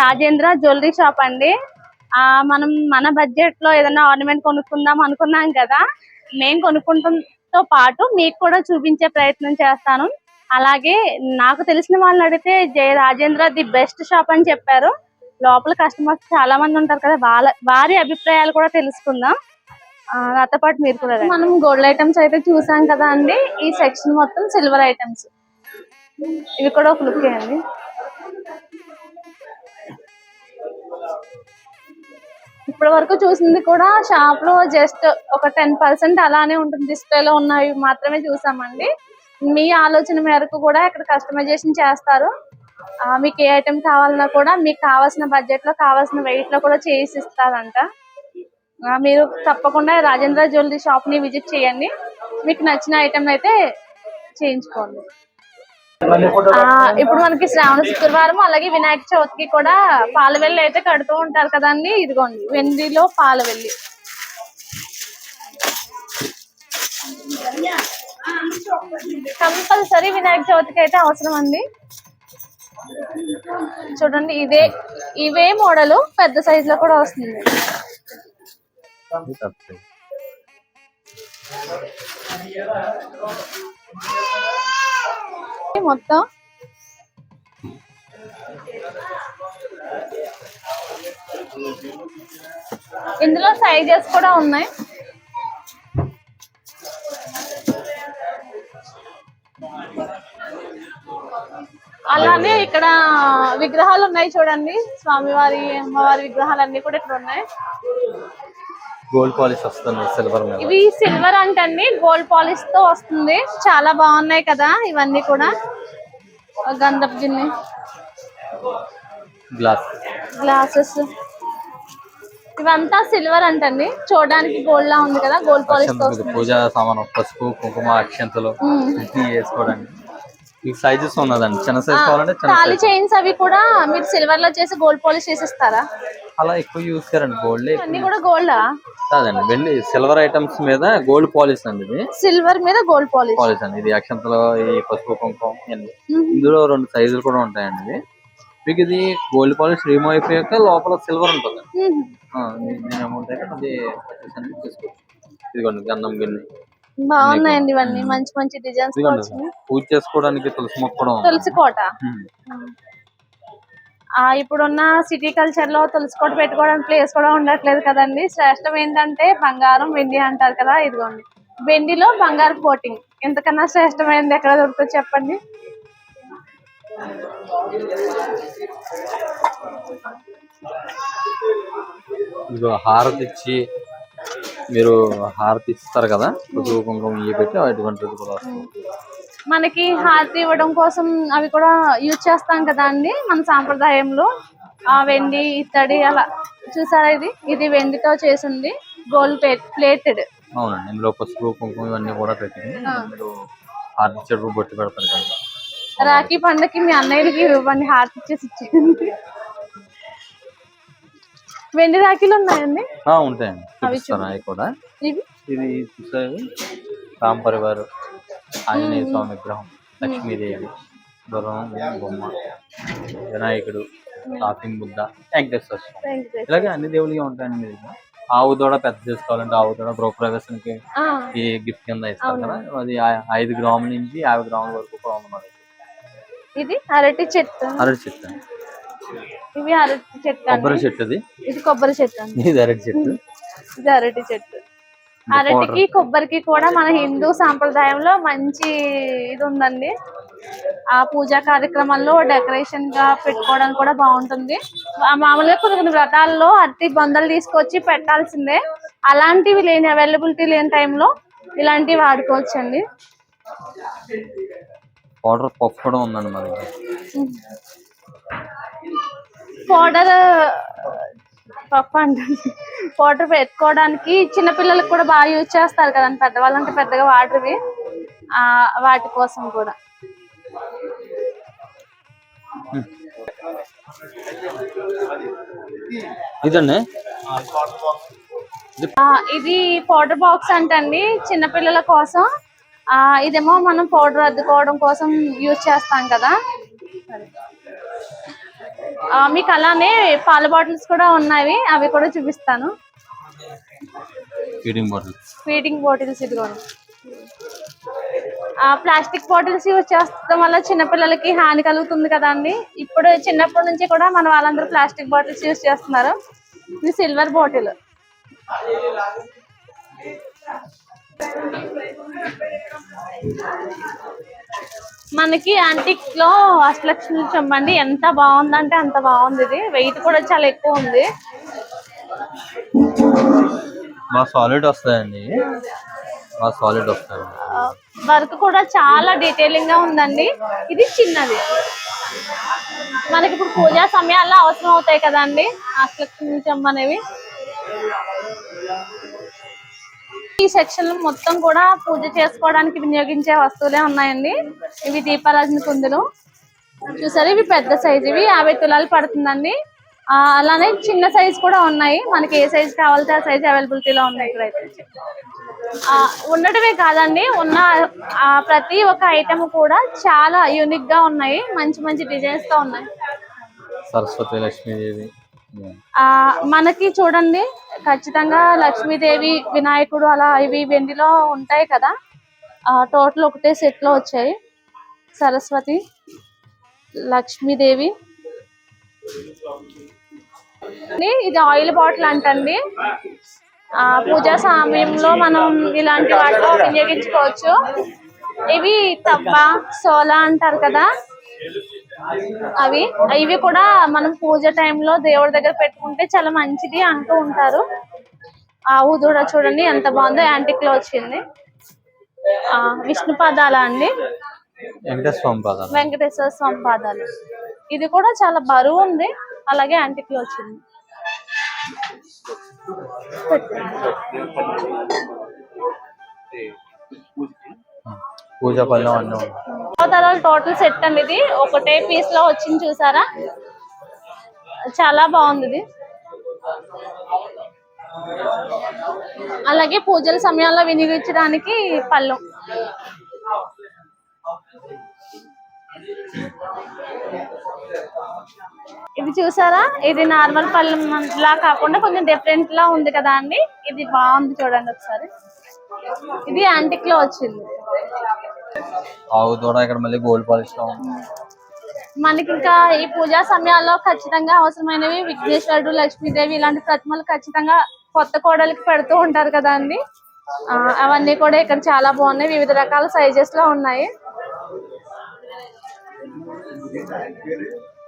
Rajendra jewellery shop అండి. ఆ మనం మన బడ్జెట్లో ఏదైనా ఆర్నమెంట్ కొనుక్కుందాం అనుకున్నాం కదా నేను కొనుక్కుంటంతో పాటు మీకు కూడా చూపించే ప్రయత్నం చేస్తాను. అలాగే నాకు తెలిసిన వాళ్ళని అడిగితే Jaya Rajendra the best shop అని చెప్పారు. లోపల కస్టమర్స్ చాలా మంది ఉంటారు కదా వాళ్ళ వారి అభిప్రాయాలు కూడా తెలుసుకుందాం. నాతో పాటు మీరు కూడా. మనం గోల్డ్ ఐటమ్స్ అయితే చూసాం కదా అండి ఈ సెక్షన్ మొత్తం సిల్వర్ ఐటమ్స్ ఇవి కూడా ఒక లుక్ అండి. ఇప్పటి వరకు చూసింది కూడా షాప్లో జస్ట్ ఒక టెన్ పర్సెంట్ అలానే ఉంటుంది డిస్ప్లేలో ఉన్నవి మాత్రమే చూసామండి. మీ ఆలోచన మేరకు కూడా ఇక్కడ కస్టమైజేషన్ చేస్తారు. మీకు ఏ ఐటమ్ కావాలన్నా కూడా మీకు కావాల్సిన బడ్జెట్లో కావాల్సిన వెయిట్లో కూడా చేసి ఇస్తారంట. మీరు తప్పకుండా రాజేంద్ర జ్యువెలరీ షాప్ని విజిట్ చేయండి. మీకు నచ్చిన ఐటమ్ అయితే చేయించుకోండి. ఇప్పుడు మనకి శ్రావణ శుక్రవారం అలాగే వినాయక చవితికి కూడా పాలవెల్లి అయితే కడుతూ ఉంటారు కదండి. ఇదిగోండి వెండిలో పాలవెల్లి కంపల్సరీ వినాయక చవితికి అయితే అవసరం అండి. చూడండి ఇదే ఇవే మోడల్ పెద్ద సైజ్లో కూడా వస్తుంది. మొత్తం? ఇందులో సైజెస్ కూడా ఉన్నాయి. అలానే ఇక్కడ విగ్రహాలు ఉన్నాయి చూడండి. స్వామివారి అమ్మవారి విగ్రహాలు అన్ని కూడా ఇక్కడ ఉన్నాయి. గోల్డ్ పాలిష్ వస్తుంది సిల్వర్ మీద. ఇవి సిల్వర్ అంటండి గోల్డ్ పాలిష్తో వస్తుంది. చాలా బాగున్నాయి కదా ఇవన్నీ కూడా. గంధపు గిన్నె. గ్లాస్ గ్లాసెస్ ఇవంతా సిల్వర్ అంటండి. చూడడానికి గోల్డ్ లా ఉంది కదా గోల్డ్ పాలిష్ పూజా సామాను పసుపు కుంకుమ అక్షంతలు వేసుకోవడానికి. మీకు సైజెస్ ఉన్నదండి. చిన్న సైజ్ కావాలంటే చిన్న తాళి సైజ్ చైన్స్ అవి కూడా మీరు సిల్వర్లో చేసి గోల్డ్ పాలిష్ చేసిస్తారా? అలా ఎక్కువ యూస్ చేయరండి. గోల్డ్ అన్ని కూడా గోల్డా కాదండి. వెండి సిల్వర్ ఐటమ్స్ మీద గోల్డ్ పాలిష్ అండి ఇది. సిల్వర్ మీద గోల్డ్ పాలిష్ పాలిష్ అండి. ఇది అక్షంతలు ఈ పసుపు కుంకుమ ఇవన్నీ. ఇందులో రెండు సైజులు కూడా ఉంటాయండి ఇది మీకు ఇది గోల్డ్ పాలిష్ రిమూవ్ అయిపోయాక లోపల సిల్వర్ ఉంటుంది. నేను అమౌంట్ అయితే అది అనేది చేసుకోవచ్చు ఇదిగోండి గంధం గిన్నె. బాగున్నాయండి ఇవన్నీ. మంచి మంచి డిజైన్స్ పూజ చేసుకోవడానికి తులసి మొక్క కూడా ఉంది. తులసి కోట. ఆ ఇప్పుడున్న సిటీ కల్చర్లో తులసి కోట పెట్టుకోవడానికి ప్లేస్ కూడా ఉండట్లేదు కదండి. శ్రేష్టం ఏంటంటే బంగారం వెండి అంటారు కదా ఇదిగోండి. వెండిలో బంగారు కోటింగ్. ఎంతకన్నా శ్రేష్టమైనది ఎక్కడ దొరుకుతుంది చెప్పండి? హారతి ఇచ్చి మీరు హారతి ఇస్తారు కదా పసుపు కుంకుమ ఇవి పెట్టి అటువంటిది కూడా వస్తుంది మనకి హారతి ఇవ్వడం కోసం అవి కూడా యూజ్ చేస్తాం కదా అండి మన సాంప్రదాయంలో. ఆ వెండి ఇత్తడి అలా చూసారా ఇది? ఇది వెండితో చేసింది గోల్డ్ ప్లేటెడ్. అవునండి ఇందులో పసుపు కుంకుమ ఇవన్నీ కూడా పెట్టి మీరు హారతి చెడు బొట్టు పెడతారు కదా. రాఖీ పండగకి మీ అన్నయ్యకి ఇవ్వండి హారతి ఇచ్చేసి ఇచ్చేయండి. వెండి రాఖీలు ఉన్నాయండి? ఆ, ఉంటాయండి. చూపిస్తాను అవి కూడా. ఇవి? ఇది చూసారు రామ్ పరివార్ ఆంజనేయ స్వామి విగ్రహం లక్ష్మీదేవి గుర్రం బొమ్మ వినాయకుడు షాపింగ్ బుద్ధ వెంకటేశ్వర స్వామి. ఇలాగే అన్ని దేవుళ్ళకి ఉంటాయండి మీ దగ్గర. ఆవు దూడ పెద్ద చేసుకోవాలంటే ఆవు దూడ గృహప్రవేశానికి ఈ గిఫ్ట్ కింద ఇస్తారు కదా. అది ఐదు గ్రాముల నుంచి యాభై గ్రాముల వరకు కూడా ఉంది ఇది అరటి చెట్టు. అరటి చెట్టు. ఇవి అరటి చెట్టు కొబ్బరి అండి చెట్టు ఇది కొబ్బరి చెట్టు అండి. ఇది అరటి చెట్టు. ఇది అరటి చెట్టు. అరటికి కొబ్బరికి కూడా మన హిందూ సాంప్రదాయంలో మంచి ఇది ఉందండి. ఆ పూజా కార్యక్రమాల్లో డెకరేషన్గా పెట్టుకోవడానికి కూడా బాగుంటుంది. మామూలుగా కొన్ని కొన్ని వ్రతాల్లో అరటి బొందలు తీసుకొచ్చి పెట్టాల్సిందే. అలాంటివి లేని అవైలబిలిటీ లేని టైంలో ఇలాంటివి వాడుకోవచ్చండి. పౌడర్ పప్పు కూడా ఉందండి దగ్గర. పౌడర్ పప్పు అంటుంది. పౌడర్ పెట్టుకోవడానికి చిన్న పిల్లలకు కూడా బాగా యూజ్ చేస్తారు కదండి. పెద్దవాళ్ళంటే పెద్దగా వాడరు ఆ వాటి కోసం కూడా. ఇదండి? ఇది పౌడర్ బాక్స్ అంటండి. చిన్న పిల్లల కోసం. ఆ ఇదేమో మనం పౌడర్ అద్దుకోవడం కోసం యూజ్ చేస్తాం కదా. మీకు అలానే పాల బాటిల్స్ కూడా ఉన్నాయి. అవి కూడా చూపిస్తాను. ఫీడింగ్ బాటిల్ ఫీడింగ్ బాటిల్స్ ఇదిగోండి ఆ ప్లాస్టిక్ బాటిల్స్ యూజ్ చేస్తడం వల్ల చిన్నపిల్లలకి హాని కలుగుతుంది కదండి ఇప్పుడు చిన్నప్పటి నుంచి కూడా మన వాళ్ళందరూ ప్లాస్టిక్ బాటిల్స్ యూజ్ చేస్తున్నారు. ఇది సిల్వర్ బాటిల్. మనకి యాంటిక్లో అష్టలక్ష్మి చెంబండి ఎంత బాగుందంటే అంత బాగుంది ఇది. వెయిట్ కూడా చాలా ఎక్కువ ఉంది. బాగా సాలిడ్ వస్తాయండి. బాగా సాలిడ్ వస్తాయి. వర్క్ కూడా చాలా డీటెయిలింగ్గా ఉందండి. ఇది చిన్నది. మనకి ఇప్పుడు పూజా సమయాల్లో అవసరం అవుతాయి కదండి. అష్టలక్ష్మి చెంబు అనేవి. ఈ సెక్షన్ మొత్తం కూడా పూజ చేసుకోవడానికి వినియోగించే వస్తువులే ఉన్నాయండి. ఇవి దీపారాజన కుందులు. చూసారు? ఇవి పెద్ద సైజు ఇవి. యాభై తులాలు పడుతుందండి. అలానే చిన్న సైజు కూడా ఉన్నాయి. మనకి ఏ సైజు కావాలంటే ఆ సైజు అవైలబిలిటీలో ఉన్నాయి ఇక్కడైతే. ఆ, ఉండటమే కాదండి. ఉన్న ఆ, ప్రతి ఒక్క ఐటమ్ కూడా చాలా యూనిక్గా ఉన్నాయి. మంచి మంచి డిజైన్స్తో ఉన్నాయి. సరస్వతి లక్ష్మీదేవి. ఆ మనకి చూడండి. ఖచ్చితంగా లక్ష్మీదేవి వినాయకుడు అలా ఇవి వెండిలో ఉంటాయి కదా. ఆ టోటల్ ఒకటే సెట్లో వచ్చాయి. సరస్వతి లక్ష్మీదేవి. ఇది- ఇది ఆయిల్ బాటిల్ అంటండి. ఆ పూజా సమయంలో మనం ఇలాంటి వాటిలో వినియోగించుకోవచ్చు. ఇవి తప్ప సోలా అంటారు కదా. అవి ఇవి కూడా మనం పూజ టైంలో దేవుడి దగ్గర పెట్టుకుంటే చాలా మంచిది అంటూ ఉంటారు. ఆ ఊదూడ చూడండి ఎంత బాగుందో యాంటిక్లో వచ్చింది. ఆ విష్ణు పాదాల అండి? వెంకటేశ్వర స్వామి పాదాలు. వెంకటేశ్వర స్వామి పాదాలు. ఇది కూడా చాలా బరువు ఉంది అలాగే యాంటిక్లో వచ్చింది పూజ పళ్ళం అన్నీ. ఉన్నాయి టోటల్ సెట్ అండి ఇది ఒకటే పీస్లో వచ్చింది చూసారా? చాలా బాగుంది ఇది అలాగే పూజల సమయాల్లో వినియోగించడానికి పళ్ళం. ఇది చూసారా? ఇది నార్మల్ పళ్ళం లా కాకుండా కొంచెం డిఫరెంట్ లా ఉంది కదా అండి. ఇది బాగుంది చూడండి ఒకసారి. ఇది యాంటిక్లో వచ్చింది. ఆవు దూడ ఇక్కడ మళ్ళీ గోల్డ్ పాలిస్తాం మనకి ఇంకా ఈ పూజా సమయాల్లో ఖచ్చితంగా అవసరమైనవి విఘ్నేశ్వరుడు లక్ష్మీదేవి ఇలాంటి ప్రతిమలు ఖచ్చితంగా కొత్త కోడలికి పెడుతూ ఉంటారు కదా అండి. అవన్నీ కూడా ఇక్కడ చాలా బాగున్నాయి. వివిధ రకాల సైజెస్లో ఉన్నాయి.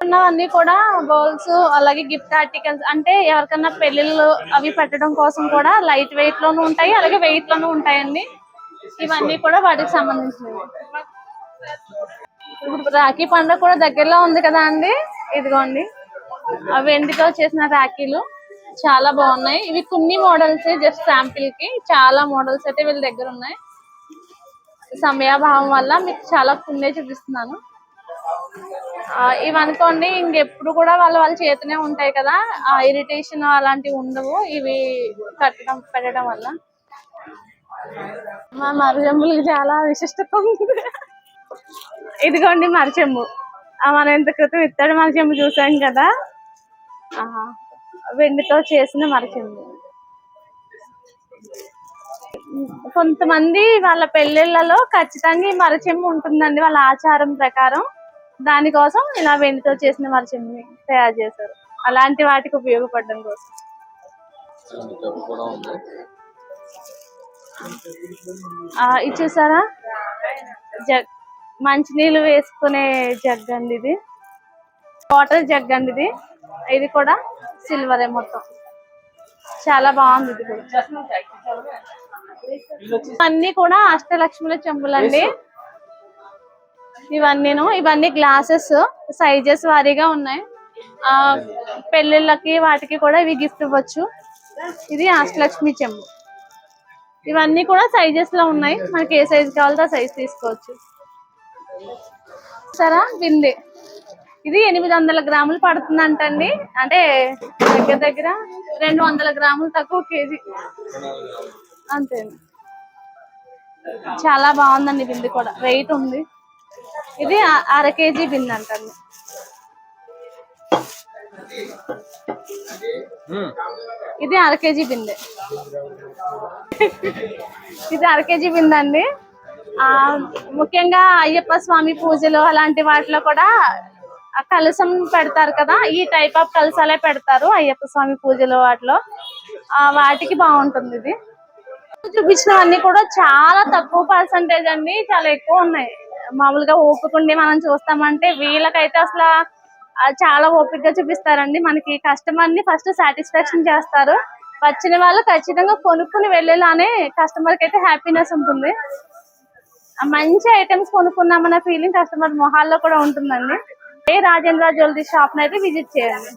ఉన్నవన్నీ కూడా బౌల్స్ అలాగే గిఫ్ట్ ఆర్టికల్స్ అంటే ఎవరికన్నా పెళ్ళిళ్ళు అవి పెట్టడం కోసం కూడా లైట్ వెయిట్ లోనూ ఉంటాయి అలాగే వెయిట్ లోనూ ఉంటాయండి. ఇవన్నీ కూడా వాటికి సంబంధించినవి. ఇప్పుడు రాఖీ పండుగ కూడా దగ్గరలో ఉంది కదా అండి? ఇదిగోండి. అవి ఎందుకో చేసిన రాఖీలు. చాలా బాగున్నాయి. ఇవి కొన్ని మోడల్స్ జస్ట్ శాంపిల్కి. చాలా మోడల్స్ అయితే వీళ్ళ దగ్గర ఉన్నాయి. సమయాభావం వల్ల మీకు చాలా కొన్నే చూపిస్తున్నాను. ఇవనుకోండి ఇంకెప్పుడు కూడా వాళ్ళ వాళ్ళ చేతనే ఉంటాయి కదా. ఆ ఇరిటేషన్ అలాంటివి ఉండవు. ఇవి కట్టడం పెట్టడం వల్ల. మా మరుజంబులకి చాలా విశిష్టత ఉంది. ఇదిగోండి మరచెంబు మన మనం ఇంత క్రితం ఇత్తడి మరచెంబు చూసాం కదా. వెండితో చేసిన మరచెంబు కొంతమంది వాళ్ళ పెళ్ళిళ్ళలో ఖచ్చితంగా ఈ మరచెంబు ఉంటుందండి వాళ్ళ ఆచారం ప్రకారం. దానికోసం ఇలా వెండితో చేసిన మరచెంబుని తయారు చేశారు. అలాంటి వాటికి ఉపయోగపడడం కోసం. ఇచ్చేసారా ఆ, ఇది చూసారా జగ్ మంచినీళ్ళు వేసుకునే జగ్ అండి ఇది. వాటర్ జగ్ అండి ఇది. ఇది కూడా సిల్వరే మొత్తం. చాలా బాగుంది ఇది కూడా. అన్ని కూడా అష్టలక్ష్ముల చెంబులండి. ఇవన్నీను ఇవన్నీ గ్లాసెస్ సైజెస్ వారీగా ఉన్నాయి. ఆ పెళ్ళిళ్ళకి వాటికి కూడా ఇవి గిఫ్ట్ ఇవ్వచ్చు. ఇది అష్టలక్ష్మి చెంబు. ఇవన్నీ కూడా సైజెస్లో ఉన్నాయి. మనకి ఏ సైజ్ కావాలో ఆ సైజ్ తీసుకోవచ్చు. సరా బింది ఇది ఎనిమిది వందల గ్రాములు పడుతుందంటండి. అంటే దగ్గర దగ్గర రెండు వందల గ్రాములు తక్కువ కేజీ. అంతే. చాలా బాగుందండి బింది కూడా. వెయిట్ ఉంది. ఇది అర కేజీ బింది అంటండి ఇది అర కేజీ బిందె. ఇది అర కేజీ బిందె అండి. ఆ ముఖ్యంగా అయ్యప్ప స్వామి పూజలు అలాంటి వాటిలో కూడా ఆ కలసం పెడతారు కదా ఈ టైప్ ఆఫ్ కలసాలే పెడతారు అయ్యప్ప స్వామి పూజలు వాటిలో. ఆ వాటికి బాగుంటుంది ఇది. చూపించినవన్నీ కూడా చాలా తక్కువ పర్సంటేజ్ అండి చాలా ఎక్కువ ఉన్నాయి. మామూలుగా ఊపుకుండి మనం చూస్తామంటే వీళ్ళకైతే అసలు చాలా ఓపిక చూపిస్తారండి. మనకి కస్టమర్ని ఫస్ట్ సాటిస్ఫాక్షన్ చేస్తారు. వచ్చిన వాళ్ళు ఖచ్చితంగా కొనుక్కుని వెళ్ళేలానే కస్టమర్కి అయితే హ్యాపీనెస్ ఉంటుంది. మంచి ఐటమ్స్ కొనుక్కున్నామన్న ఫీలింగ్ కస్టమర్ మొహాల్లో కూడా ఉంటుందండి. ఏ రాజేంద్ర జ్యువెలరీ షాప్ అయితే విజిట్ చేయండి.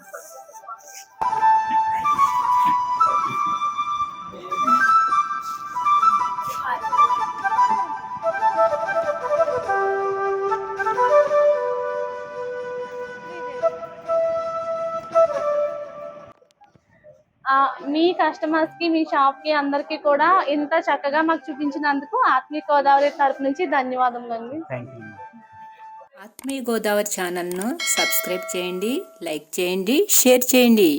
మీ కస్టమర్స్కి మీ షాప్కి అందరికి కూడా ఇంత చక్కగా మాకు చూపించినందుకు ఆత్మీయ గోదావరి తరపు నుంచి ధన్యవాదములు అండి. ఆత్మీయ గోదావరి ఛానల్ను సబ్స్క్రైబ్ చేయండి లైక్ చేయండి షేర్ చేయండి.